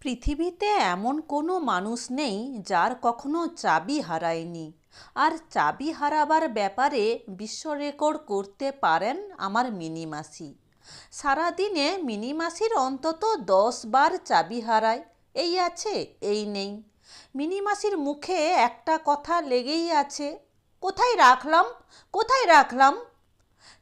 পৃথিবীতে এমন কোনো মানুষ নেই যার কখনো চাবি হারায়নি। আর চাবি হারাবার ব্যাপারে বিশ্ব রেকর্ড করতে পারেন আমার মিনিমাসি। সারাদিনে মিনি মাসির অন্তত দশ বার চাবি হারায়। এই আছে, এই নেই। মিনিমাসির মুখে একটা কথা লেগেই আছে, কোথায় রাখলাম? কোথায় রাখলাম?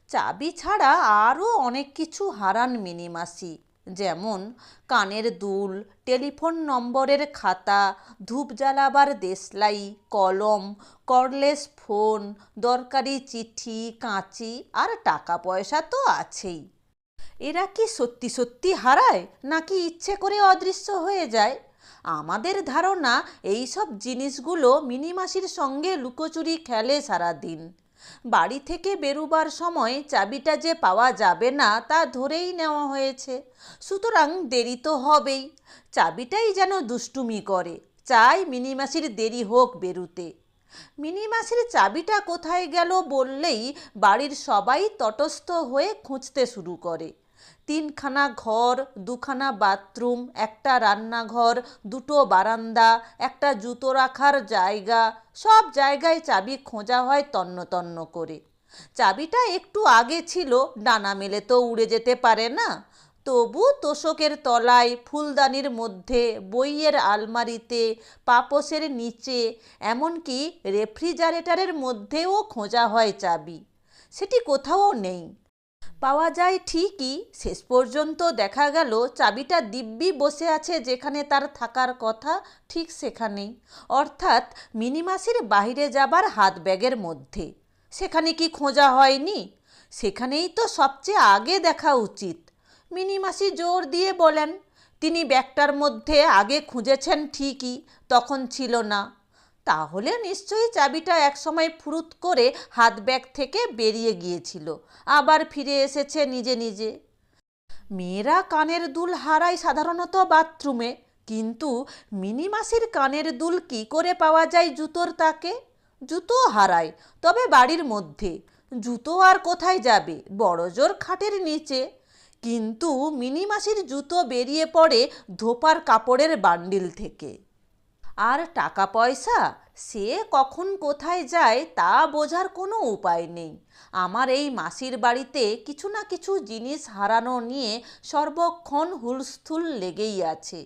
চাবি ছাড়া আরও অনেক কিছু হারান মিনিমাসি। যেমন, কানের দুল, টেলিফোন নম্বরের খাতা, ধূপ জ্বালাবার দেশলাই, কলম কর্ডলেস ফোন, দরকারি চিঠি, কাঁচি আর টাকা পয়সা তো আছেই। এরা কি সত্যি সত্যি হারায় নাকি ইচ্ছে করে অদৃশ্য হয়ে যায়? আমাদের ধারণা এই সব জিনিসগুলো মিনিমাসির সঙ্গে লুকোচুরি খেলে সারাদিন। বাড়ি থেকে বেরুবার সময় চাবিটা যে পাওয়া যাবে না তা ধরেই নেওয়া হয়েছে। সুতরাং দেরি তো হবেই। চাবিটাই যেন দুষ্টুমি করে। চাই মিনিমাসির দেরি হোক বেরুতে। মিনিমাসির চাবিটা কোথায় গেল বললেই বাড়ির সবাই তটস্থ হয়ে খুঁজতে শুরু করে। তিনখানা ঘর, দুখানা বাথরুম, একটা রান্নাঘর, দুটো বারান্দা, একটা জুতো রাখার জায়গা, সব জায়গায় চাবি খোঁজা হয় তন্ন তন্ন করে। চাবিটা একটু আগে ছিল, ডানা মেলে তো উড়ে যেতে পারে না। তবু তোষকের তলায়, ফুলদানির মধ্যে, বইয়ের আলমারিতে পাপোসের নিচে, এমনকি রেফ্রিজারেটরের মধ্যেও খোঁজা হয় চাবি। সেটি কোথাও নেই। পাওয়া যায় ঠিকই। শেষ পর্যন্ত দেখা গেল, চাবিটা দিব্যি বসে আছে যেখানে তার থাকার কথা, ঠিক সেখানেই। অর্থাৎ মিনিমাসের বাইরে যাবার হাত ব্যাগের মধ্যে। সেখানে কি খোঁজা হয়নি? সেখানেই তো সবচেয়ে আগে দেখা উচিত। মিনিমাসি জোর দিয়ে বলেন, তিনি ব্যাগটার মধ্যে আগে খুঁজেছেন ঠিকই, তখন ছিল না। তাহলে নিশ্চয়ই চাবিটা একসময় ফুরুত করে হাত ব্যাগ থেকে বেরিয়ে গিয়েছিল। আবার ফিরে এসেছে নিজে নিজে। মেয়েরা কানের দুল হারায় সাধারণত বাথরুমে, কিন্তু মিনিমাসির কানের দুল কি করে পাওয়া যায় জুতোর তাকে? জুতো হারায়, তবে বাড়ির মধ্যে। জুতো আর কোথায় যাবে? বড়জোর খাটের নিচে। কিন্তু মিনিমাসির জুতো বেরিয়ে পড়ে ধোপার কাপড়ের বান্ডিল থেকে। আর টাকা পয়সা সে কখন কোথায় যায় তা বোঝার কোনো উপায় নেই। আমার এই মাসির বাড়িতে কিছু না কিছু জিনিস হারানো নিয়ে সর্বক্ষণ হুলস্থুল লেগেই আছে।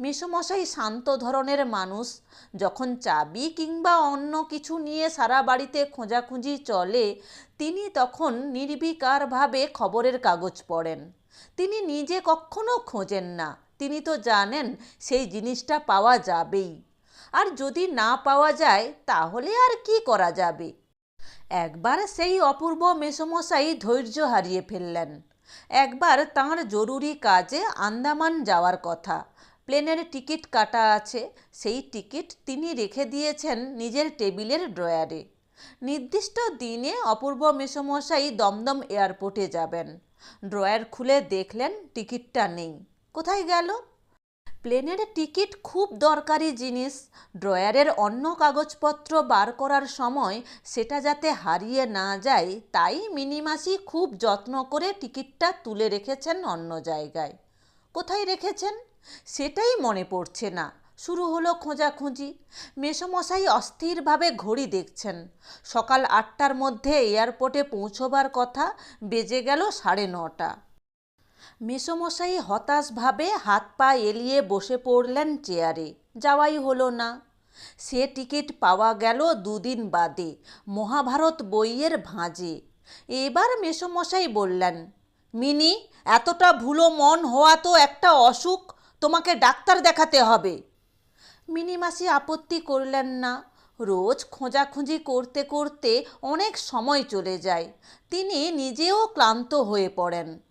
মেসমশাই শান্ত ধরনের মানুষ। যখন চাবি কিংবা অন্য কিছু নিয়ে সারা বাড়িতে খোঁজাখুঁজি চলে, তিনি তখন নির্বিকারভাবে খবরের কাগজ পড়েন। তিনি নিজে কখনো খোঁজেন না। তিনি তো জানেন সেই জিনিসটা পাওয়া যাবেই। আর যদি না পাওয়া যায়, তাহলে আর কি করা যাবে? একবার সেই অপূর্ব মেসমশাই ধৈর্য হারিয়ে ফেললেন। একবার তাঁর জরুরি কাজে আন্দামান যাওয়ার কথা। প্লেনের টিকিট কাটা আছে, সেই টিকিট তিনি রেখে দিয়েছেন নিজের টেবিলের ড্রয়ারে। নির্দিষ্ট দিনে অপূর্ব মেসমশাই দমদম এয়ারপোর্টে যাবেন। ড্রয়ার খুলে দেখলেন টিকিটটা নেই। কোথায় গেল? প্লেনের টিকিট খুব দরকারি জিনিস। ড্রয়ারের অন্য কাগজপত্র বার করার সময় সেটা যাতে হারিয়ে না যায়, তাই মিনিমাসি খুব যত্ন করে টিকিটটা তুলে রেখেছেন অন্য জায়গায়। কোথায় রেখেছেন? সেটাই মনে পড়ছে না। শুরু হলো খোঁজাখুঁজি। মেসমশাই অস্থিরভাবে ঘড়ি দেখছেন। সকাল আটটার মধ্যে এয়ারপোর্টে পৌঁছবার কথা, বেজে গেল সাড়ে নটা। মেসমশাই হতাশভাবে হাত পা এলিয়ে বসে পড়লেন চেয়ারে। যাওয়াই হলো না। সে টিকিট পাওয়া গেল দুদিন বাদে, মহাভারত বইয়ের ভাঁজে। এবার মেসোমশাই বললেন, মিনি, এতটা ভুলো মন হওয়া তো একটা অসুখ, তোমাকে ডাক্তার দেখাতে হবে। মিনিমাসি আপত্তি করলেন না। রোজ খোঁজাখুঁজি করতে করতে অনেক সময় চলে যায়। তিনি নিজেও ক্লান্ত হয়ে পড়েন।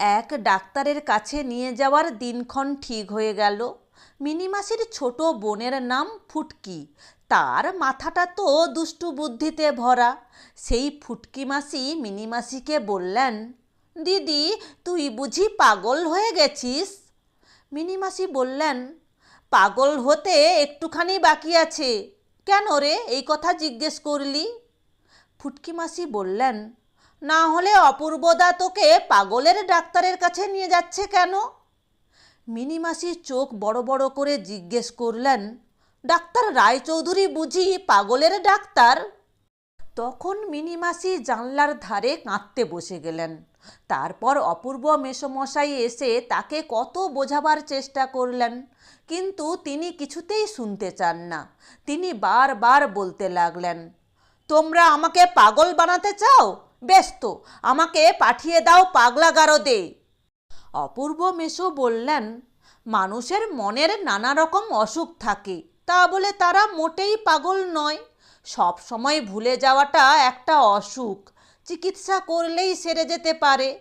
এক ডাক্তারের কাছে নিয়ে যাওয়ার দিনক্ষণ ঠিক হয়ে গেল। মিনিমাসির ছোট বোনের নাম ফুটকি। তার মাথাটা তো দুষ্টু বুদ্ধিতে ভরা। সেই ফুটকি মাসি মিনিমাসিকে বললেন, দিদি, তুই বুঝি পাগল হয়ে গেছিস? মিনিমাসি বললেন, পাগল হতে একটুখানি বাকি আছে। কেন রে, এই কথা জিজ্ঞেস করলি? ফুটকি মাসি বললেন না হলে অপূর্বদা তোকে পাগলের ডাক্তারের কাছে নিয়ে যাচ্ছে কেন? মিনিমাসি চোখ বড় বড় করে জিজ্ঞেস করলেন, ডাক্তার রায়চৌধুরী বুঝি পাগলের ডাক্তার? তখন মিনিমাসি জানলার ধারে কাঁদতে বসে গেলেন। তারপর অপূর্ব মেসমশাই এসে তাকে কত বোঝাবার চেষ্টা করলেন, কিন্তু তিনি কিছুতেই শুনতে চান না। তিনি বারবার বলতে লাগলেন, তোমরা আমাকে পাগল বানাতে চাও? বেশ তো আমাকে পাঠিয়ে দাও পাগলা গারদে। অপূর্ব মেশো বললেন, মানুষের মনের নানা রকম অসুখ থাকে, তা বলে তারা মোটেই পাগল নয়। সব সময় ভুলে যাওয়াটা একটা অসুখ, চিকিৎসা করলেই সেরে যেতে পারে।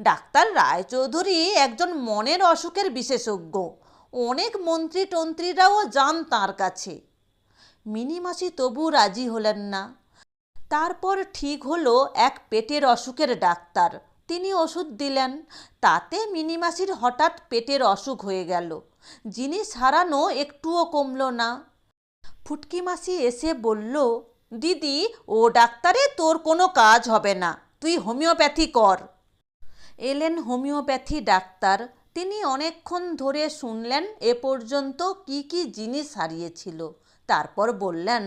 ডাক্তার রায়চৌধুরী একজন মনের অসুখের বিশেষজ্ঞ, অনেক মন্ত্রী টন্ত্রীরাও যান তার কাছে। মিনিমাসি তবু রাজি হলেন না। তারপর ঠিক হলো এক পেটের অসুখের ডাক্তার। তিনি ওষুধ দিলেন, তাতে মিনিমাসির হঠাৎ পেটের অসুখ হয়ে গেল। জিনিস হারানো একটুও কমলো না। ফুটকি মাসি এসে বলল, দিদি, ও ডাক্তারে তোর কোনো কাজ হবে না, তুই হোমিওপ্যাথি কর। এলেন হোমিওপ্যাথি ডাক্তার। তিনি অনেকক্ষণ ধরে শুনলেন এ পর্যন্ত কি কি জিনিস হারিয়েছিল। তারপর বললেন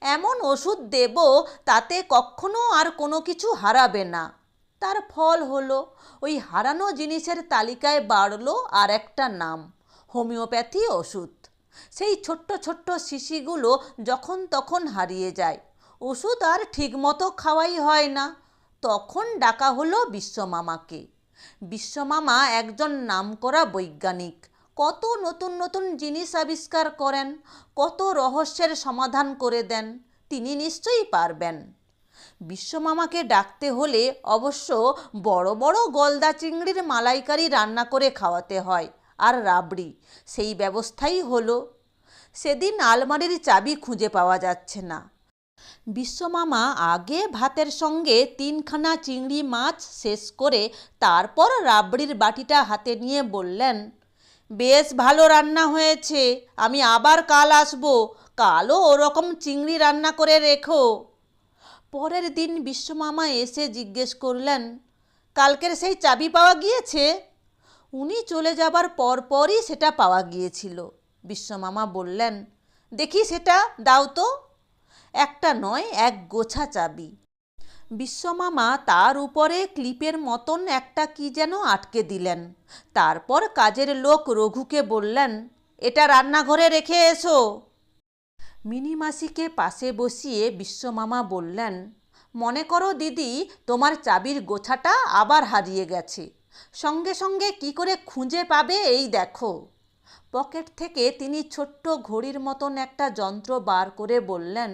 এমন ওষুধ দেব তাতে কখনো আর কোনো কিছু হারাবে না। তার ফল হলো, ওই হারানো জিনিসের তালিকায় বাড়লো আর একটা নাম, হোমিওপ্যাথি ওষুধ। সেই ছোট্ট ছোট্ট শিশিগুলো যখন তখন হারিয়ে যায়। ওষুধ আর ঠিকমতো খাওয়াই হয় না। তখন ডাকা হলো বিশ্বমামাকে। বিশ্বমামা একজন নামকরা বৈজ্ঞানিক। কত নতুন নতুন জিনিস আবিষ্কার করেন, কত রহস্যের সমাধান করে দেন, তিনি নিশ্চয়ই পারবেন। বিশ্বমামাকে ডাকতে হলে অবশ্য বড় বড় গলদা চিংড়ির মালাইকারি রান্না করে খাওয়াতে হয় আর রাবড়ি, সেই ব্যবস্থাই হলো। সেদিন আলমারির চাবি খুঁজে পাওয়া যাচ্ছে না। বিশ্বমামা আগে ভাতের সঙ্গে তিনখানা চিংড়ি মাছ শেষ করে তারপর রাবড়ির বাটিটা হাতে নিয়ে বললেন বেশ ভালো রান্না হয়েছে, আমি আবার কাল আসব। কালও ওরকম চিংড়ি রান্না করে রেখো। পরের দিন বিশ্বমামা এসে জিজ্ঞেস করলেন, কালকের সেই চাবি পাওয়া গিয়েছে? উনি চলে যাবার পরপরই সেটা পাওয়া গিয়েছিল। বিশ্বমামা বললেন, দেখি সেটা, দাও তো। একটা নয়, এক গোছা চাবি। বিশ্বমামা তার উপরে ক্লিপের মতন একটা কি যেন আটকে দিলেন। তারপর কাজের লোক রঘুকে বললেন, এটা রান্নাঘরে রেখে এসো। মিনিমাসিকে পাশে বসিয়ে বিশ্বমামা বললেন, মনে করো দিদি, তোমার চাবির গোছাটা আবার হারিয়ে গেছে। সঙ্গে সঙ্গে কি করে খুঁজে পাবে এই দেখো। পকেট থেকে তিনি ছোট্ট ঘড়ির মতন একটা যন্ত্র বার করে বললেন,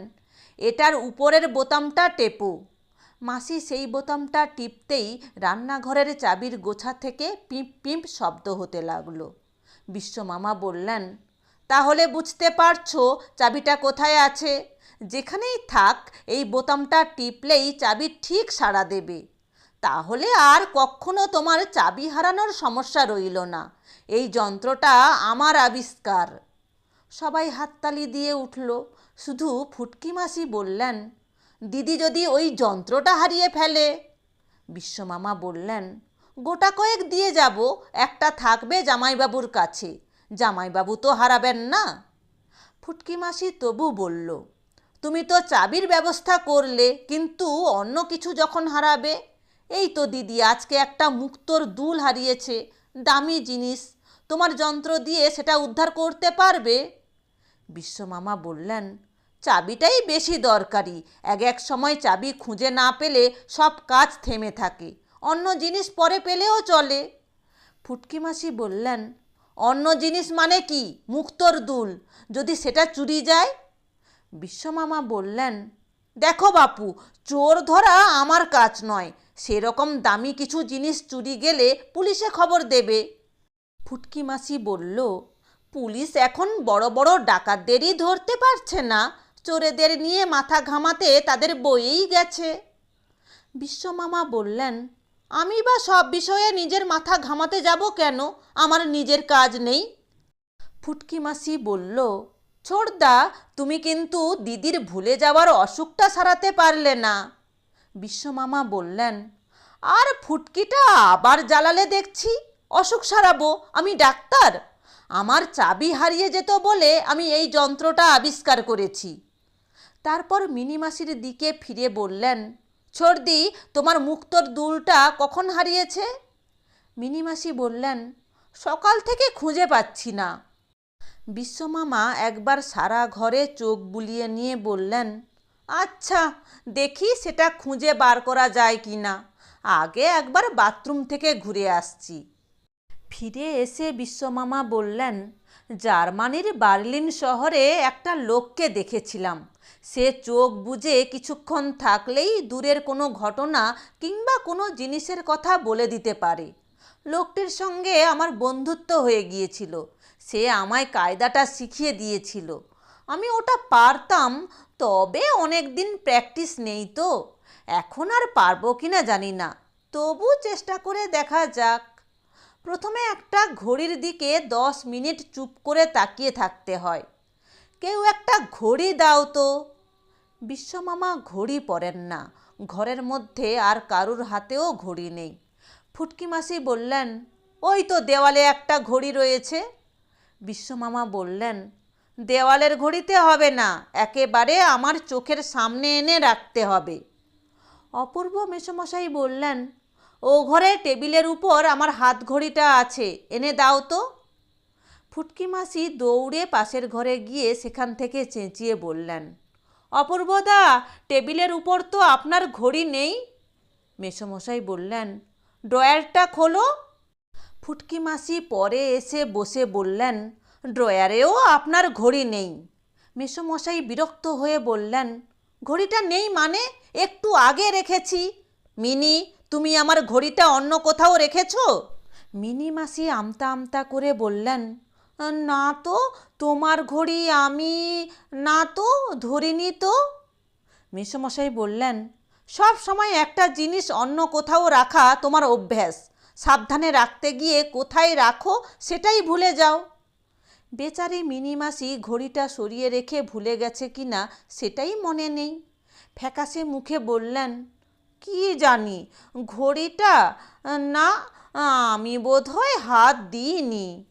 এটার উপরের বোতামটা টেপো। মাসি সেই বোতামটা টিপতেই রান্নাঘরের চাবির গোছা থেকে পিঁপ পিঁপ শব্দ হতে লাগল। বিশ্বমামা বললেন, তাহলে বুঝতে পারছ চাবিটা কোথায় আছে? যেখানেই থাক, এই বোতামটা টিপলেই চাবি ঠিক সাড়া দেবে। তাহলে আর কখনো তোমার চাবি হারানোর সমস্যা রইল না। এই যন্ত্রটা আমার আবিষ্কার। সবাই হাততালি দিয়ে উঠল। শুধু ফুটকি মাসি বললেন দিদি যদি ওই যন্ত্রটা হারিয়ে ফেলে। বিশ্বমামা বললেন, গোটা কয়েক দিয়ে যাব, একটা থাকবে জামাইবাবুর কাছে। জামাইবাবু তো হারাবেন না। ফুটকি মাসি তবু বলল, তুমি তো চাবির ব্যবস্থা করলে, কিন্তু অন্য কিছু যখন হারাবে, এই তো দিদি আজকে একটা মুক্তোর দুল হারিয়েছে, দামি জিনিস। তোমার যন্ত্র দিয়ে সেটা উদ্ধার করতে পারবে? বিশ্বমামা বললেন চাবিটাই বেশি দরকারি। এক এক সময় চাবি খুঁজে না পেলে সব কাজ থেমে থাকে। অন্য জিনিস পরে পেলেও চলে। ফুটকি মাসি বললেন, অন্য জিনিস মানে কি? মুক্তোর দুল। যদি সেটা চুরি যায়? বিশ্বমামা বললেন, দেখো বাপু, চোর ধরা আমার কাজ নয়। সেরকম দামি কিছু জিনিস চুরি গেলে পুলিশে খবর দেবে। ফুটকি মাসি বলল, পুলিশ এখন বড় বড় ডাকাতদেরই ধরতে পারছে না। চোরেদের নিয়ে মাথা ঘামাতে তাদের বইয়েই গেছে। বিশ্বমামা বললেন, আমি বা সব বিষয়ে নিজের মাথা ঘামাতে যাব কেন? আমার নিজের কাজ নেই। ফুটকি মাসি বলল ছোড়দা তুমি কিন্তু দিদির ভুলে যাওয়ার অসুখটা সারাতে পারলে না। বিশ্বমামা বললেন, আর ফুটকিটা আবার জ্বালালে দেখছি, অসুখ সারাবো, আমি ডাক্তার? আমার চাবি হারিয়ে যেত বলে আমি এই যন্ত্রটা আবিষ্কার করেছি। তারপর মিনিমাসির দিকে ফিরে বললেন ছর্দি তোমার মুক্তোর দুলটা কখন হারিয়েছে? মিনিমাসি বললেন, সকাল থেকে খুঁজে পাচ্ছি না। বিশ্বমামা একবার সারা ঘরে চোখ বুলিয়ে নিয়ে বললেন আচ্ছা দেখি সেটা খুঁজে বার করা যায় কি না। আগে একবার বাথরুম থেকে ঘুরে আসছি। ফিরে এসে বিশ্বমামা বললেন, জার্মানির বার্লিন শহরে একটা লোককে দেখেছিলাম। সে চোখ বুজে কিছুক্ষণ থাকলেই দূরের কোনো ঘটনা কিংবা কোনো জিনিসের কথা বলে দিতে পারে। লোকটির সঙ্গে আমার বন্ধুত্ব হয়ে গিয়েছিল। সে আমায় কায়দাটা শিখিয়ে দিয়েছিল। আমি ওটা পারতাম, তবে অনেক দিন প্র্যাকটিস নেই তো। এখন আর পারব কি না জানি না। তবু চেষ্টা করে দেখা যাক। প্রথমে একটা ঘড়ির দিকে দশ মিনিট চুপ করে তাকিয়ে থাকতে হয়। কেউ একটা ঘড়ি দাও তো। বিশ্বমামা ঘড়ি পরেন না। ঘরের মধ্যে আর কারুর হাতেও ঘড়ি নেই। ফুটকি মাসি বললেন, ওই তো দেওয়ালে একটা ঘড়ি রয়েছে। বিশ্বমামা বললেন, দেওয়ালের ঘড়িতে হবে না, একেবারে আমার চোখের সামনে এনে রাখতে হবে। অপূর্ব মেসমশাই বললেন, ও ঘরে টেবিলের উপর আমার হাত ঘড়িটা আছে, এনে দাও তো। ফুটকি মাসি দৌড়ে পাশের ঘরে গিয়ে সেখান থেকে চেঁচিয়ে বললেন অপূর্বদা, টেবিলের উপর তো আপনার ঘড়ি নেই। মেসোমশাই বললেন, ড্রয়ারটা খোলো। ফুটকি মাসি পরে এসে বসে বললেন, ড্রয়ারেও আপনার ঘড়ি নেই। মেসোমশাই বিরক্ত হয়ে বললেন, ঘড়িটা নেই মানে একটু আগে রেখেছি। মিনি, তুমি আমার ঘড়িটা অন্য কোথাও রেখেছো? মিনি মাসি আমতা আমতা করে বললেন না তো, তোমার ঘড়ি আমি, না তো, ধরিনি তো। মেসমশাই বললেন, সব সময় একটা জিনিস অন্য কোথাও রাখা তোমার অভ্যাস। সাবধানে রাখতে গিয়ে কোথায় রাখো সেটাই ভুলে যাও। বেচারি মিনিমাসি ঘড়িটা সরিয়ে রেখে ভুলে গেছে কি না সেটাই মনে নেই। ফ্যাকাশে মুখে বললেন, কি জানি, ঘড়িটা না, আমি বোধহয় হাত দিইনি।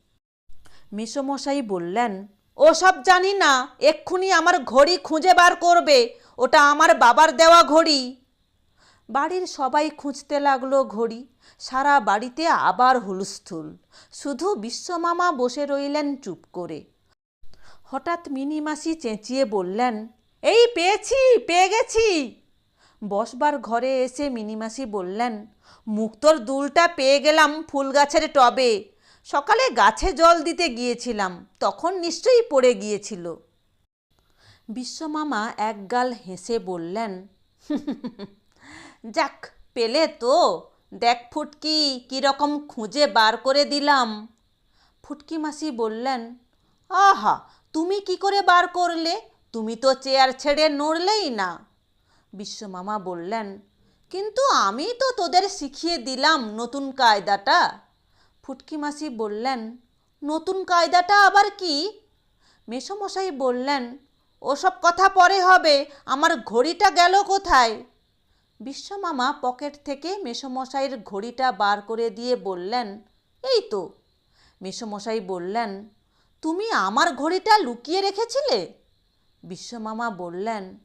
মেসমশাই বললেন, ওসব জানি না, এক্ষুনি আমার ঘড়ি খুঁজে বার করবে, ওটা আমার বাবার দেওয়া ঘড়ি। বাড়ির সবাই খুঁজতে লাগল ঘড়ি, সারা বাড়িতে আবার হুলস্থুল, শুধু বিশ্বমামা বসে রইলেন চুপ করে। হঠাৎ মিনিমাসি চেঁচিয়ে বললেন, এই পেয়েছি, পেয়ে গেছি। বসবার ঘরে এসে মিনিমাসি বললেন মুক্তোর দুলটা পেয়ে গেলাম ফুল গাছের টবে সকালে গাছে জল দিতে গিয়েছিলাম, তখন নিশ্চয়ই পড়ে গিয়েছিল। বিশ্বমামা একগাল হেসে বললেন, যাক, পেলে তো, দেখ ফুটকি কীরকম খুঁজে বার করে দিলাম। ফুটকি মাসি বললেন, আহা, তুমি কি করে বার করলে? তুমি তো চেয়ার ছেড়ে নড়লেই না। বিশ্বমামা বললেন, কিন্তু আমি তো তোদের শিখিয়ে দিলাম নতুন কায়দাটা। ফুটকি মাসি বললেন, নতুন কায়দাটা আবার কি? মেসমশাই বললেন, ওসব কথা পরে হবে, আমার ঘড়িটা গেল কোথায়? বিশ্বমামা পকেট থেকে মেসমশাইয়ের ঘড়িটা বার করে দিয়ে বললেন, এই তো। মেসমশাই বললেন, তুমি আমার ঘড়িটা লুকিয়ে রেখেছিলে? বিশ্বমামা বললেন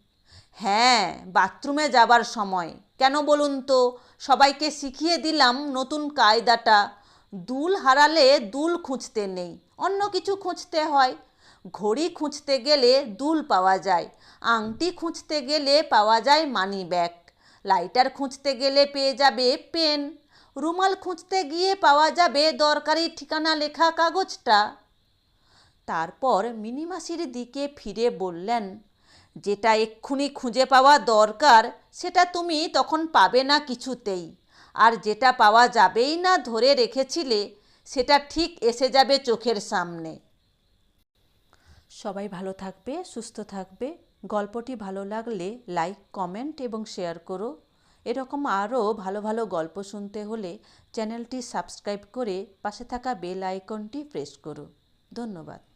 হ্যাঁ বাথরুমে যাবার সময়। কেন বলুন তো, সবাইকে শিখিয়ে দিলাম নতুন কায়দাটা। দুল হারালে দুল খুঁজতে নেই, অন্য কিছু খুঁজতে হয়। ঘড়ি খুঁজতে গেলে দুল পাওয়া যায়, আংটি খুঁজতে গেলে পাওয়া যায় মানি ব্যাগ লাইটার খুঁজতে গেলে পেয়ে যাবে পেন রুমাল খুঁজতে গিয়ে পাওয়া যাবে দরকারি ঠিকানা লেখা কাগজটা। তারপর মিনিমাসির দিকে ফিরে বললেন, যেটা এক্ষুনি খুঁজে পাওয়া দরকার, সেটা তুমি তখন পাবে না কিছুতেই। আর যেটা পাওয়া যাবেই না ধরে রেখেছিলে, সেটা ঠিক এসে যাবে চোখের সামনে। সবাই ভালো থাকবে, সুস্থ থাকবে। গল্পটি ভালো লাগলে লাইক, কমেন্ট এবং শেয়ার করো। এরকম আরও ভালো ভালো গল্প শুনতে হলে চ্যানেলটি সাবস্ক্রাইব করে পাশে থাকা বেল আইকনটি প্রেস করো। ধন্যবাদ।